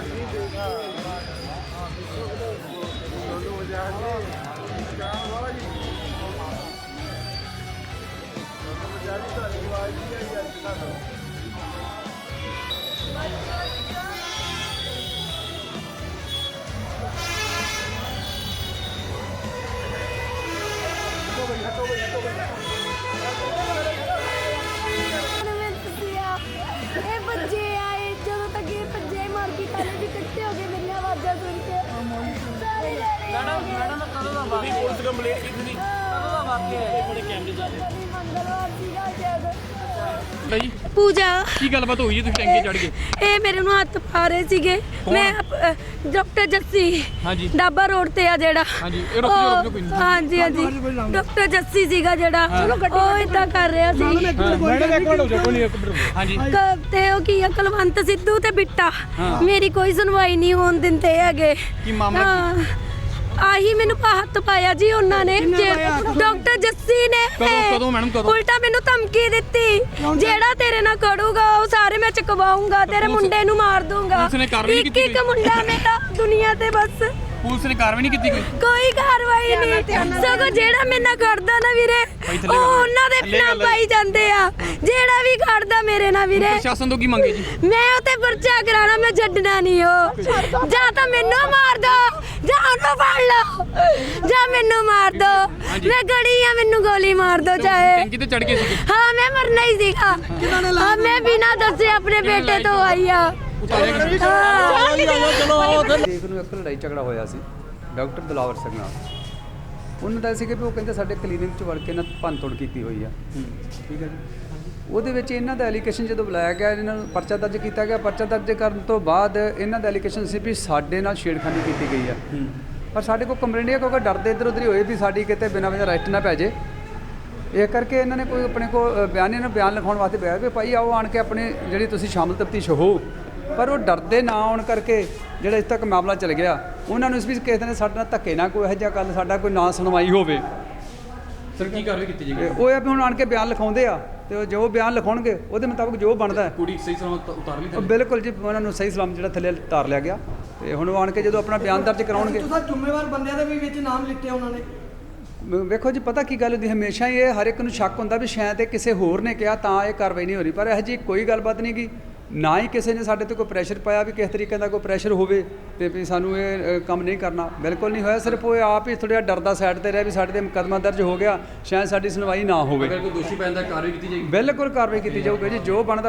各位看，各位看，各位！ਮੈਡਮ madam ਕਦੋਂ ਦਾ ਵਾਕਿਆ police complaint ਕੀਤੀ ਸੀ ਕਦੋਂ ਦਾ ਵਾਕਿਆ ਹੈ ਬੜੇ ਕੈਮਰੇ ਜਾ ਮੰਗਲਵਾਰ ਸੀਗਾ ਸ਼ਾਇਦ ਭਾਈ ਪੂਜਾ। ਕੀ ਗੱਲਬਾਤ ਹੋਈ ਜੀ? ਤੁਸੀਂ ਟੈਂਕੇ ਚੜ ਗਏ। ਇਹ ਮੇਰੇ ਨੂੰ ਹੱਥ ਪਾ ਰਹੇ ਸੀਗੇ। ਮੈਂ ਡਾਕਟਰ ਜੱਸੀ। ਹਾਂਜੀ। ਡਾਬਾ ਰੋਡ ਤੇ ਆ ਜਿਹੜਾ। ਹਾਂਜੀ, ਇਹ ਰੁਕ ਜਾਓ, ਰੁਕ ਜਾਓ, ਕੋਈ ਨਹੀਂ। ਹਾਂਜੀ ਹਾਂਜੀ। ਡਾਕਟਰ ਜੱਸੀ ਸੀਗਾ ਜਿਹੜਾ। ਉਹ ਇਦਾਂ ਕਰ ਰਿਹਾ ਸੀ। ਮੈਡਮ ਇੱਕ ਮਿੰਟ ਹੋ। ਜਾ ਕੋਈ ਨਹੀਂ ਇੱਕ ਮਿੰਟ ਹਾਂਜੀ। ਕ- ਤੇ ਉਹ ਕੀ ਆ ਕੁਲਵੰਤ ਸਿੱਧੂ ਤੇ ਬਿੱਟਾ। ਮੇਰੀ ਕੋਈ ਸੁਣਵਾਈ ਨਹੀਂ ਹੋਣ ਦਿੰਦੇ ਹੈਗੇ। ਕੀ ਮਾਮਲਾ। ਆਹੀ ਮੈਨੂੰ ਪਾ- ਹੱਥ ਪਾਇਆ ਜੀ ਉਹਨਾਂ ਨੇ ਡਾਕਟਰ ਜੱਸੀ ਨੇ ਕਦੋਂ- ਕਦੋਂ ਮੈਡਮ, ਕਦੋਂ? ਉਲਟਾ ਮੈਨੂੰ ਧਮਕੀ ਦਿੱਤੀ। ਜਿਹੜਾ ਤੇਰੇ ਨਾਲ ਕਰੂਗਾ ਉਹ ਸਾਰੇ ਮੈਂ ਚਕਵਾਉਂਗਾ ਤੇਰੇ ਪੁਲਿਸ- ਮੁੰਡੇ ਨੂੰ ਮਾਰ ਦੂੰਗਾ। ਪੁਲਿਸ ਨੇ ਕਾਰਵਾਈ ਨਹੀਂ ਇੱਕ ਕੀਤੀ ਇੱਕ ਮੁੰਡਾ ਮੇਰਾ ਦੁਨੀਆ ਤੇ ਬਸ ਪੁਲਿਸ ਨੇ ਕਾਰਵਾਈ ਨਹੀਂ ਕੀਤੀ ਕੋਈ? ਕੋਈ ਕਾਰਵਾਈ ਨਹੀਂ। ਸਗੋਂ ਜਿਹੜਾ ਮੇਰੇ ਨਾਲ ਕਰਦਾ ਨਾ ਵੀਰੇ ਉਹ। ਉਹਨਾਂ ਦੇ ਨਾਮ। ਪਾਈ ਜਾਂਦੇ ਆ। ਜਿਹੜਾ ਵੀ ਕਰਦਾ ਮੇਰੇ ਨਾਲ ਵੀਰੇ। ਪ੍ਰਸ਼ਾਸਨ ਤੋਂ ਕੀ ਮੰਗੇ ਜੀ? ਮੈਂ ਉਤੇ ਪਰਚਾ ਕਰਾਣਾ ਮੈਂ ਛੱਡਣਾ ਨਹੀਂ ਹੋ ਜਾਂ ਤਾਂ ਮੈਨੂੰ ਮਾਰ ਦੋ ਜਾਂ ਉਹਨੂੰ ਫੜ ਲਓ। ਜਾਂ ਮੈਨੂੰ ਮਾਰ ਦੋ। ਮੈਂ ਗੜੀ ਆ ਮੈਨੂੰ ਗੋਲੀ ਮਾਰ ਦੋ ਚਾਹੇ। ਟੈਂਕੀ ਤੇ ਚੜ ਗਏ ਸੀਗੇ? ਹਾਂ ਮੈਂ ਮਰਨਾ ਹੀ ਸੀਗਾ। ਹਾਂ ਮੈਂ ਬਿਨਾਂ ਦੱਸੇ ਆਪਣੇ ਬੇਟੇ ਤੋਂ ਆਈ ਆ। ਉਤਾਰੇ ਗਏ ਹਾਂ। ਦੇਖ ਨੂੰ? ਇੱਕ ਲੜਾਈ ਝਗੜਾ ਹੋਇਆ ਸੀ। ਡਾਕਟਰ ਦਲਾਵਰ ਸਿੰਘ ਨਾਲ। ਉਹਨਾਂ ਦਾ ਸੀ ਕਿ ਵੀ ਉਹ ਕਹਿੰਦੇ ਸਾਡੇ ਕਲੀਨਿਕ 'ਚ ਵੜ ਕੇ ਨਾ ਭੰਨ ਤੋੜ ਕੀਤੀ ਹੋਈ ਆ। ਠੀਕ ਹੈ ਜੀ। ਉਹਦੇ ਵਿੱਚ ਇਹਨਾਂ ਦਾ ਐਲੀਗੇਸ਼ਨ ਜਦੋਂ ਬੁਲਾਇਆ ਗਿਆ ਇਹਨਾਂ ਨੂੰ ਪਰਚਾ ਦਰਜ ਕੀਤਾ ਗਿਆ। ਪਰਚਾ ਦਰਜ ਕਰਨ ਤੋਂ ਬਾਅਦ ਇਹਨਾਂ ਦਾ ਐਲੀਗੇਸ਼ਨ ਸੀ ਵੀ ਸਾਡੇ ਨਾਲ ਛੇੜਖਾਨੀ ਕੀਤੀ ਗਈ ਆ। ਪਰ ਸਾਡੇ ਕੋਲ ਕੰਪਲੇਂਟ ਨਹੀਂ ਹੈ ਕਿਉਂਕਿ ਡਰਦੇ ਇੱਧਰ ਉੱਧਰ ਹੀ ਹੋਏ ਵੀ ਸਾਡੀ ਕਿਤੇ ਬਿਨਾਂ ਵਜ੍ਹਾ ਅਰੈਸਟ ਨਾ ਪੈ ਜੇ। ਇਹ ਕਰਕੇ ਇਹਨਾਂ ਨੇ ਕੋਈ ਆਪਣੇ ਕੋ ਬਿਆਨੀ ਨੂੰ ਬਿਆਨ ਲਿਖਾਉਣ ਵਾਸਤੇ ਬਿਆ ਵੀ ਭਾਈ ਆਓ ਆਣ ਕੇ ਆਪਣੇ ਜਿਹੜੀ ਤੁਸੀਂ ਸ਼ਾਮਲ ਤਫਤੀਸ਼ ਹੋ। ਪਰ ਉਹ ਡਰਦੇ ਨਾ ਆਉਣ ਕਰਕੇ ਜਿਹੜਾ ਇਸ ਤੱਕ ਮਾਮਲਾ ਚੱਲ ਗਿਆ ਉਹਨਾਂ ਨੂੰ ਇਸ ਵੀ ਕਿਸੇ ਨੇ ਸਾਡੇ ਨਾਲ ਧੱਕੇ ਨਾ ਕੋਈ ਇਹੋ ਜਿਹਾ ਗੱਲ ਸਾਡਾ ਕੋਈ ਨਾ ਸੁਣਵਾਈ ਹੋਵੇ। ਸਰ ਕੀ ਕਾਰਵਾਈ ਕੀਤੀ ਜੀ ਤੇ ਉਹ ਇਹ ਆ ਵੀ ਹੁਣ ਆਣ ਕੇ ਬਿਆਨ ਲਿਖਾਉਂਦੇ ਆ ਤੇ ਉਹ ਜੋ ਬਿਆਨ ਲਿਖਾਉਣਗੇ ਉਹਦੇ ਮੁਤਾਬਕ ਜੋ ਬਣਦਾ ਹੈ। ਕੁੜੀ ਸਹੀ ਸਲਾਮਤ ਉਤਾਰ ਲਈ ਥੱਲੇ? ਬਿਲਕੁਲ ਜੀ ਉਹਨਾਂ ਨੂੰ ਸਹੀ ਸਲਾਮ ਜਿਹੜਾ ਥੱਲੇ ਉਤਾਰ ਲਿਆ ਗਿਆ। ਤੇ ਹੁਣ ਉਹ ਆਣ ਕੇ ਜਦੋਂ ਆਪਣਾ ਬਿਆਨ ਦਰਜ ਕਰਾਉਣਗੇ ਤੁਸੀਂ ਜ਼ਿੰਮੇਵਾਰ ਬੰਦਿਆਂ ਦੇ ਵੀ ਵਿੱਚ ਨਾਮ ਲਿੱਤੇ ਉਹਨਾਂ ਨੇ। ਵੇਖੋ ਜੀ ਪਤਾ ਕੀ ਗੱਲ ਹੁੰਦੀ ਹਮੇਸ਼ਾ ਹੀ ਇਹ ਹਰ ਇੱਕ ਨੂੰ ਸ਼ੱਕ ਹੁੰਦਾ ਵੀ ਸ਼ਾਇਦ ਇਹ ਕਿਸੇ ਹੋਰ ਨੇ ਕਿਹਾ ਤਾਂ ਇਹ ਕਾਰਵਾਈ ਨਹੀਂ ਹੋ ਰਹੀ। ਪਰ ਇਹੋ ਜੀ ਕੋਈ ਗੱਲਬਾਤ ਨਹੀਂ ਗੀ ਨਾ ਹੀ ਕਿਸੇ ਨੇ ਸਾਡੇ ਤੇ ਕੋਈ ਪ੍ਰੈਸ਼ਰ ਪਾਇਆ ਵੀ ਕਿਸ ਤਰੀਕੇ ਦਾ ਕੋਈ ਪ੍ਰੈਸ਼ਰ ਹੋਵੇ ਤੇ ਵੀ ਸਾਨੂੰ ਇਹ ਕੰਮ ਨਹੀਂ ਕਰਨਾ। ਬਿਲਕੁਲ ਨਹੀਂ ਹੋਇਆ ਸਿਰਫ ਉਹ ਆਪ ਹੀ ਥੋੜ੍ਹਾ ਡਰਦਾ ਸਾਈਡ ਤੇ ਰਿਹਾ ਵੀ ਸਾਡੇ ਤੇ ਮੁਕੱਦਮਾ ਦਰਜ ਹੋ ਗਿਆ ਸ਼ਾਇਦ ਸਾਡੀ ਸੁਣਵਾਈ ਨਾ ਹੋਵੇ। ਅਗਰ ਕੋਈ ਦੋਸ਼ੀ ਪੈਂਦਾ ਕਾਰਵਾਈ ਕੀਤੀ ਜਾਏਗੀ? ਬਿਲਕੁਲ ਕਾਰਵਾਈ ਕੀਤੀ ਜਾਊਗੀ ਜੀ ਜੋ ਬਣਦਾ